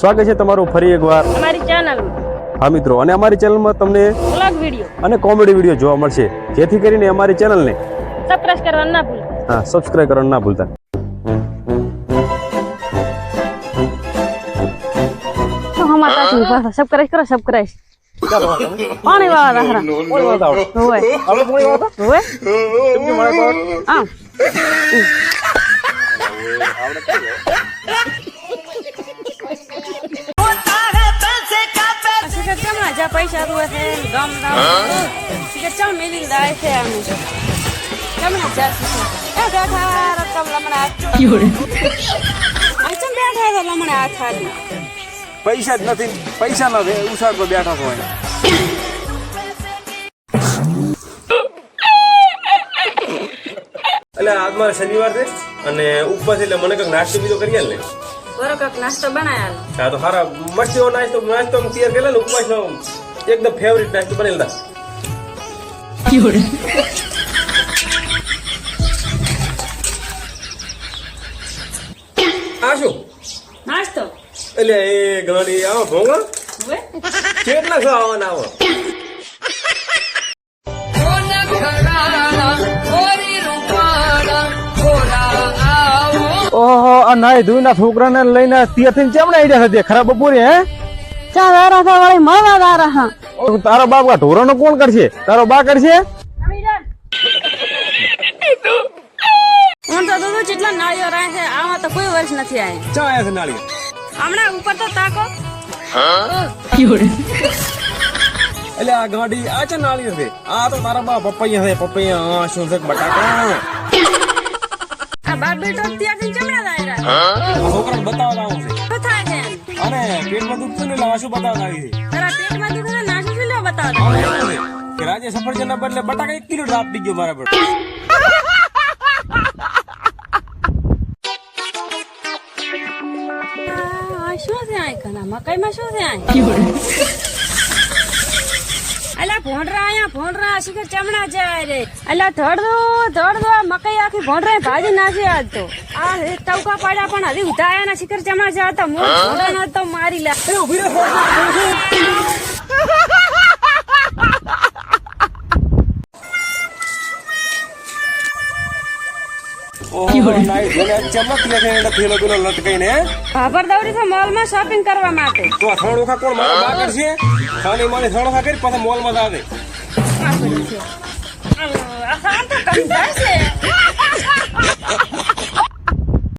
સ્વાગત છે તમારું ફરી એકવાર. અમારી ચેનલ હા મિત્રો અને અમારી ચેનલમાં તમને વ્લોગ વીડિયો અને કોમેડી વીડિયો જોવા મળશે. જેથી કરીને અમારી ચેનલને સબસ્ક્રાઇબ કરવાનું ના ભૂલતા હા સબસ્ક્રાઇબ કરવાનું ના ભૂલતા. તો હમા તાચી પાછા સબસ્ક્રાઇબ કરો સબસ્ક્રાઇબ પાણી વાળા હોય. હોય. પૈસા જ નથી પૈસા નથી ઉછાળ પર બેઠા છો એટલે આજ મારે શનિવાર છે અને ઉપવાસ એટલે મને કંઈક નાસ્તો બીજો કરી ને. બરો કક નાસ્તો બનાયા હા તો સારા મસ્ત એવો નાસ્તો નાસ્તો તૈયાર કરેલા ને ઉપવાસ નો એકદમ ફેવરિટ નાસ્તો બનેલા આ શું? નાસ્તો. એટલે એ ગાડી આવો ભોંગા કેટલા છો આવો ઓહો આ નાય ધોઈના છોકરાને લઈને ત્યાંથી ચેમણે આઈડિયા હતી ખરાબ બપોરે હે? ચા દારા થા વાળી મળવા દારા હા. તારો બાપ કા ઢોરાનો કોણ કરશે? તારો બા કરશે? હું તો દૂધ જેટલા નાળીઓ રહે છે આમાં તો કોઈ વર્ષ નથી આવી ચા આયા છે નાળી હમણાં ઉપર તો તાકો. એટલે આ ગાડી આ છે નાળી છે? આ તો તારા બા પપૈયા છે પપૈયા આ શું છે બટાકા? આ બાપ બેટો ત્યાંથી દાયરા આ છોકરાને બતાવવા આવું છે. પેટમાં દુખતું ને આ શું બતાવવા આવી તારા પેટમાં દુખે શું લેવા કે રાજે સફરજનના બદલે બટાકા એક કિલો રાત ગયો મારા પર. શું છે આ કના મકાઈમાં શું છે આ અલા ભોંડરા આયા ભોંડરા શિખર ચમડા જાય રે. અલા ધડ દો ધડ દો આ મકાઈ આખી ભોંડરા ભાજી નાખી આજ તો. આ હે ટવકા પાડ્યા પણ હજી ઉધા આયા ના શિખર ચમડા જાય તો મોં તો મારી લે મોલમાં શોપિંગ કરવા માટે. તો ત્રણ વખત કોણ મારા? બા કરશે ખાલી મારી ત્રણ વખત કરી પછી મોલમાં જ આવે. આ છે. તો કંટાળ છે.